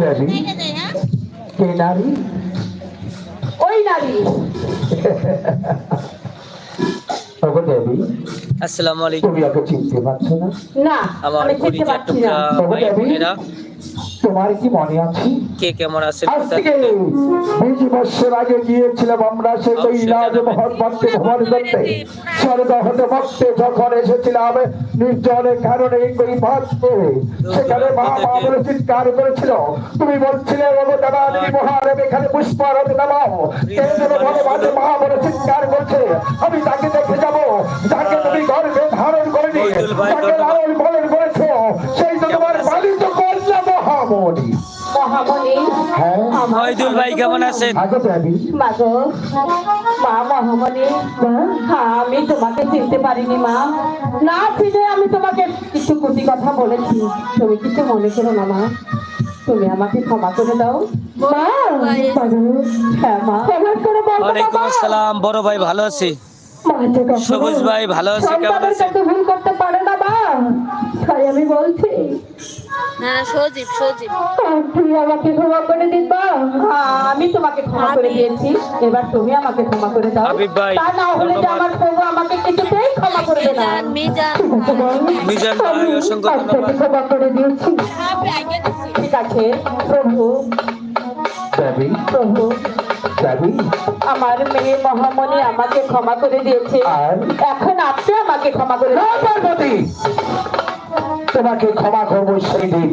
দেবী কে নারী ওই নারী। দেবী। আসসালামু আলাইকুম। তুমি ওকে চিনতে পারছ না? না আমি চিনতে পারছি না? বোনেরা। তোমার কি মনে আছে? কে কেমন আছেন আজ থেকে বিশ বছর আগে গিয়েছিলাম আমরা সে কৈলাস মহৎভক্তে ভ্রমণ করতে। স্বর্গ হতে ভক্তে যখন এসেছিলাম নির্জনের কারণে এই ভক্তে সেখানে মা মা বলে চিৎকার করেছিল। তুমি বলছিলে ওগো দাদা দেবী মহাদেব এখানে পুষ্পারত নামাও। কে যেন ভগবান মা বলে চিৎকার করছে। আমি তাকে দেখে যাব। যাকে তুমি গর্ভে ধারণ করে তাকে। লালন পালন করেছ। সেই তো তোমার পালিত মহামণি। মহামণি। হ্যাঁ। মহিদুল ভাই কেমন আছেন? মাগো মা মহামণি। হ্যাঁ আমি তোমাকে চিনতে পারিনি মা। না চিনে আমি তোমাকে কিছু কুটি কথা বলেছি। তুমি কিছু মনে করো না মা। তুমি আমাকে ক্ষমা করে দাও। মা। হ্যাঁ। আসসালাম। বড় ভাই ভালো আছি? সবুজ ভাই ভালো আছে? কেমন আছে ভুল করতে পারে না মা। তাই আমি বলছি না না সজীব সজীব। তুমি আমাকে ক্ষমা করে হ্যাঁ, আমি তোমাকে ক্ষমা করে দিয়েছি। এবার তুমি আমাকে ক্ষমা করে দাও। তা না হলে যে আমার প্রভু আমাকে কিছুতেই ক্ষমা করবে না। মিজান মিজান। মিজান ভাই অসংখ্য ধন্যবাদ। ক্ষমা করে দিয়েছি। হ্যাঁ ঠিক আছে প্রভু। প্রভু। আমার মেয়ে মহামণি আমাকে ক্ষমা করে দিয়েছে। এখন আপনি আমাকে ক্ষমা করে দিন। তোমাকে ক্ষমা করব সেই দিন।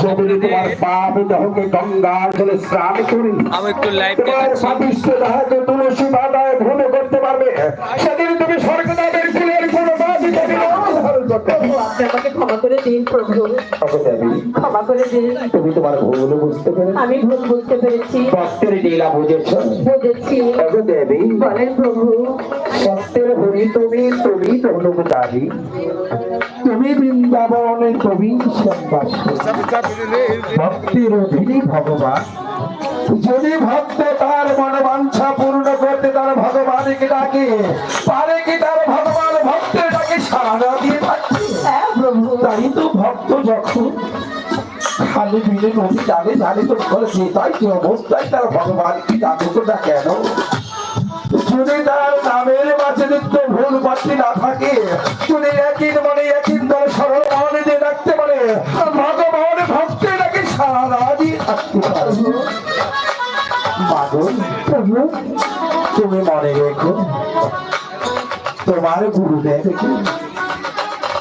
যেদিন তোমার পাপ দেহকে গঙ্গা জলে স্নান করি তোমার দেহকে তুলসী পাতায় ভ্রমণ করতে পারবে। সেদিন তুমি স্বর্গদাবের ফুলের কোনো প্রভু আপনি আমাকে ক্ষমা করে দিন প্রভু। ক্ষমা করে দিন। তুমি তোমার ভুল বুঝতে পেরেছ? আমি ভুল বুঝতে পেরেছি। ভক্তের লীলা বুঝেছ? বুঝেছি। ওগো দেবী। বলেন প্রভু। সত্যের হরি তুমি তুমি তনুদারি তুমি বৃন্দাবনের কবি ভক্তির অধীনী ভগবান। যদি ভক্ত তার মনোবাঞ্ছা পূর্ণ করতে তার ভগবানকে ডাকে পারে কি তার ভগবান ভক্তের ডাকে সারা প্রভু তাই তো ভক্ত যখন খালি বিলে নদী যাবে জানে তো বলে যে তাই যে অবস্থায় তার ভগবানকে ডাকে তো না কেন? তার না থাকে। মনে দিয়ে রাখতে পারে ভগবান নাকি থাকতে তুমি মনে তোমার গুরুদেবকে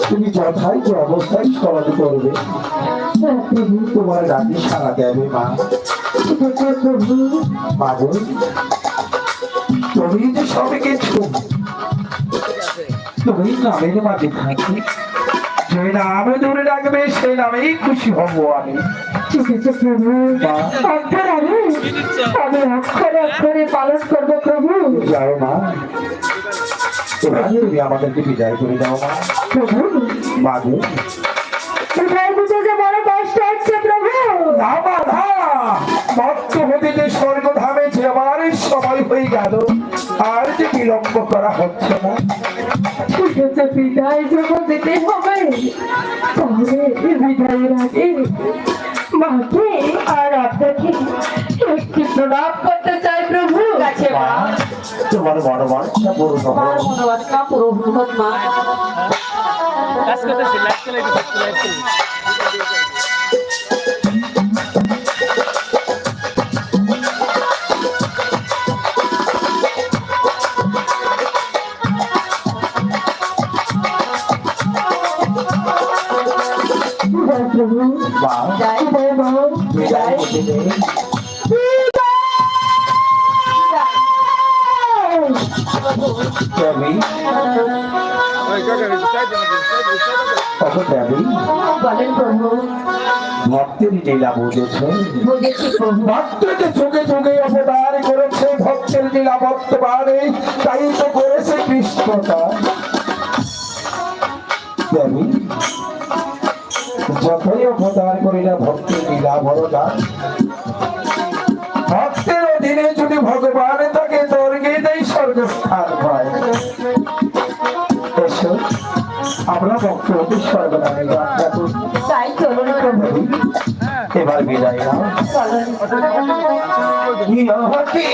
তুমি যথাই যে অবস্থায় স্মরণ করবে। প্রভু তোমার ডাকে সারা দেবে মা। প্রভু। মাগো তুমি যে সবে কিছু তুমি নামের মাঝে থাকি যে নামে ধরে রাখবে সে নামেই খুশি হব আমি আমি অক্ষরে অক্ষরে পালন করব প্রভু। যাও মা। এবার তুমি আমাদেরকে বিদায় করে দাও মা। প্রভু। বিদায় দিতে যে বড় কষ্ট হচ্ছে প্রভু। না মা ভক্ত হতে যে স্বর্গধামে যাবার সময় হয়ে গেল আর যে বিলম্ব করা হচ্ছে না। বিদায় যখন দিতে হবে। তাহলে বিদায়ের আগে মাকে আর আপনাকে একটি প্রণাম করতে চাই। তোমার বড় বাচ্চা পূর্ণ আমার হোক। মনোবাসনা পুরো বৃহৎ মা কাজ করতেছি লাইভ চালাইতেছি লাইভ চালাইতেছি জয় প্রভু মা জয় প্রভু তখন দেবী বলেন প্রভু। ভক্তের লীলা বুঝেছে। প্রভু। ভক্তকে চোখে চোখে অবদান করেছে ভক্তের লীলা বর্তমানে তাই তো করেছে কৃষ্ণতা। দেবী যতই অবদান করি না ভক্তের লীলা বড়দান ভক্তের অধীনে যদি ভগবান তাকে স্বর্গে দেয় স্বর্গস্থান এসো আমরা ভক্ত অতি করি তাই চলুন প্রভু এবার বিদায় না ইহতি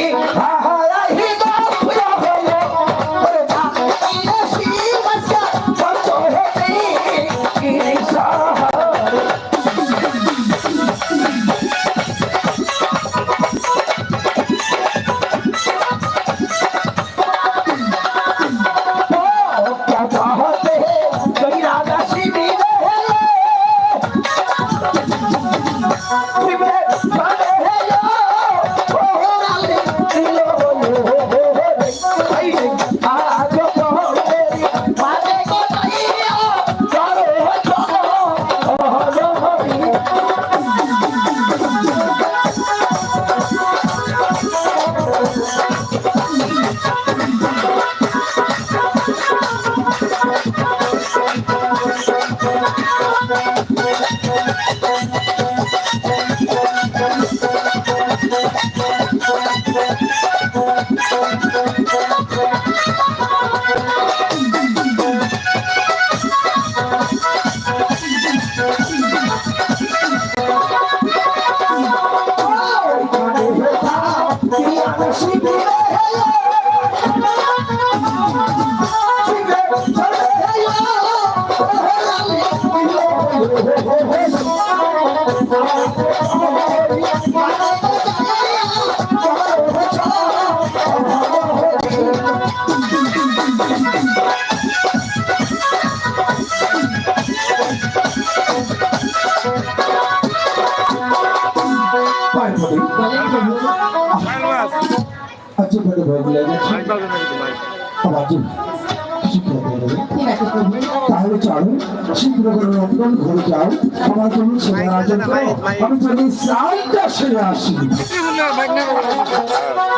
তাহলে চলো শীঘ্র করে নতুন ঘরে যাও আমার জন্য সেবা আয়োজন করো আমি যদি স্নানটা সেরে আসি।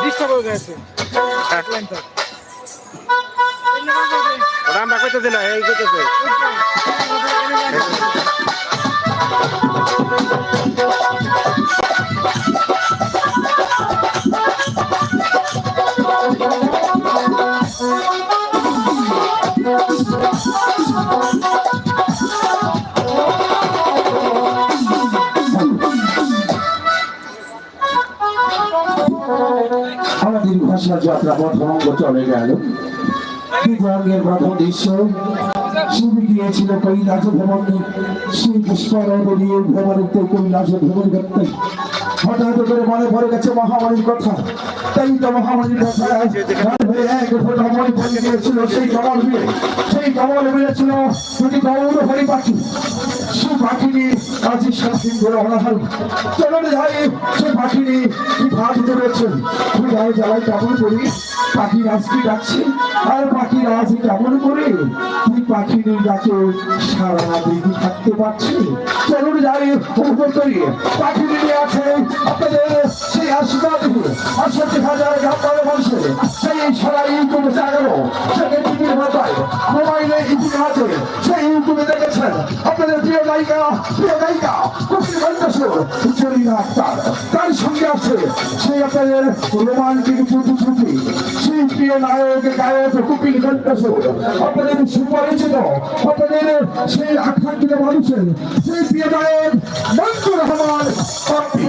ডিস্টার্ব হয়ে গেছে। ওরা আমরা কইতেছি না এই কইতেছে আমাদের ভাষা যাত্রা প্রথম অঙ্গ চলে গেল বিভাগের প্রথম দৃশ্য শিবি গিয়েছিল কৈলাস ভ্রমণে শিব পুষ্কর বেরিয়ে ভ্রমণেতে কৈলাস ভ্রমণ করতে হঠাৎ করে মনে পড়ে গেছে মহামারীর কথা তাই তো মহামারীর কথা এক ফোঁটা মনে পড়ে গিয়েছিল সেই সেই পাখিনি কাজী শাস্তি করে বলা হয়। চলুন যাই সে পাখিনি কি ভাত করেছেন? তুই গায়ে জ্বালাই কেমন করি? পাখি রাজকে ডাকছে? আর পাখি রাজ কেমন করে? পাখিনি ডাকে সারা দিন থাকতে পারছি? চলুন যাই উপর করি। পাখি নিয়ে আছে আপনাদের সেই আশীর্বাদ। আটষট্টি হাজার গ্রাম মানুষের। সেই সারা ইউটিউবে জাগানো সেখানে টিভির মাথায়, মোবাইলে ইতিহাসে, সেই ইউটিউবে দেখেছেন আপনাদের প্রিয় নায়িকা প্রিয় নায়িকা কপিল ঘন্টাসুর জরিনা তার সঙ্গে আছে সেই আপনাদের রোমান্টিক ছুটি সেই প্রিয় নায়ক, গায়ক কপিল ঘন্টাসুর আপনাদের সুপরিচিত সকলের সেই আকাঙ্ক্ষিত মানুষের সেই প্রিয় নায়ক মঞ্জুর রহমান পপ্পি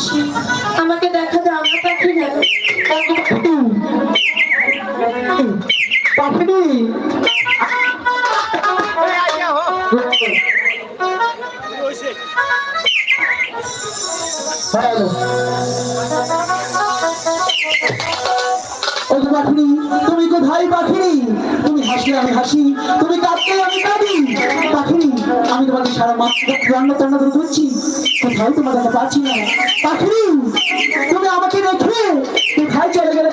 এসে আমাকে দেখা দাও না পাখিরা পাখিনি হ্যালো। ওই পাখিনি তুমি কোথায় পাখিনি তুমি হাসলে আমি হাসি। তুমি মাস রান্না টান্না করে ধরছি, কোথাও তোমার কাছে পাচ্ছি না। পাখিনি তুমি আমাকে রেখে। কোথায় চলে গেলে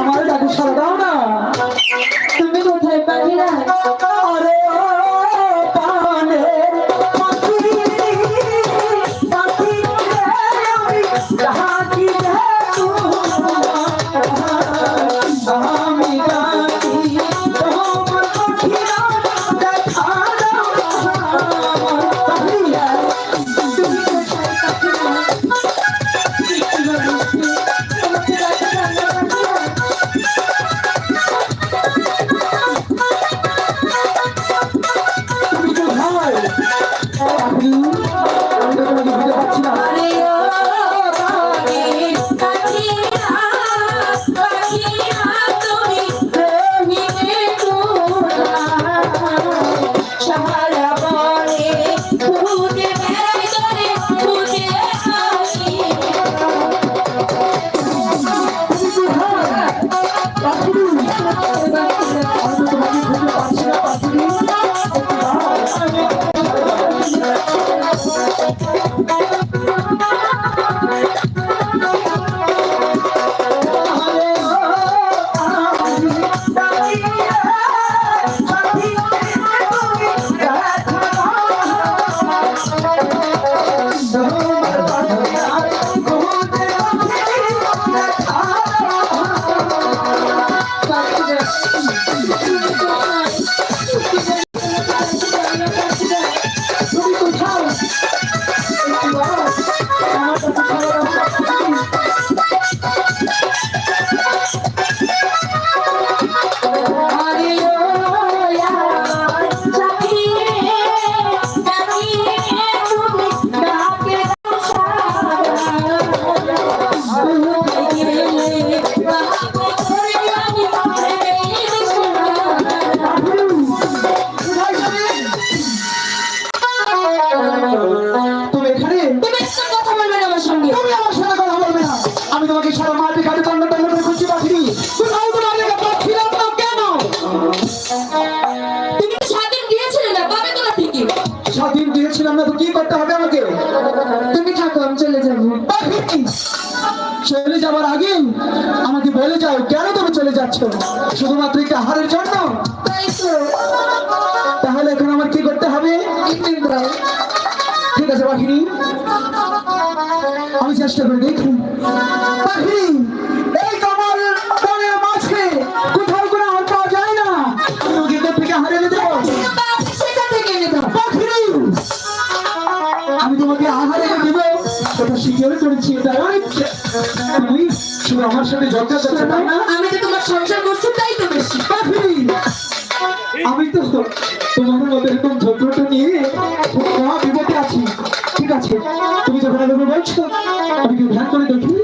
আমার ডাকে সারা দাও না। তুমি কোথায় পাখিরা? আরে চলে যাবার আগে আমাকে বলে যাও, কেন তুমি চলে যাচ্ছ? শুধুমাত্র একটা হারের জন্য। তাহলে এখন আমার কি করতে হবে? ঠিক আছে, পাখিনি। আমি চেষ্টা করে দেখি। পাখিনি আমার না আমি তো তোমার সংসার করছি তাই তো বেশি আমি তো তোমার মতো এরকম ঝগড়াটা নিয়ে মহা বিপদে আছি ঠিক আছে তুমি যখন এভাবে বলছো আমি ধ্যান করে দেখি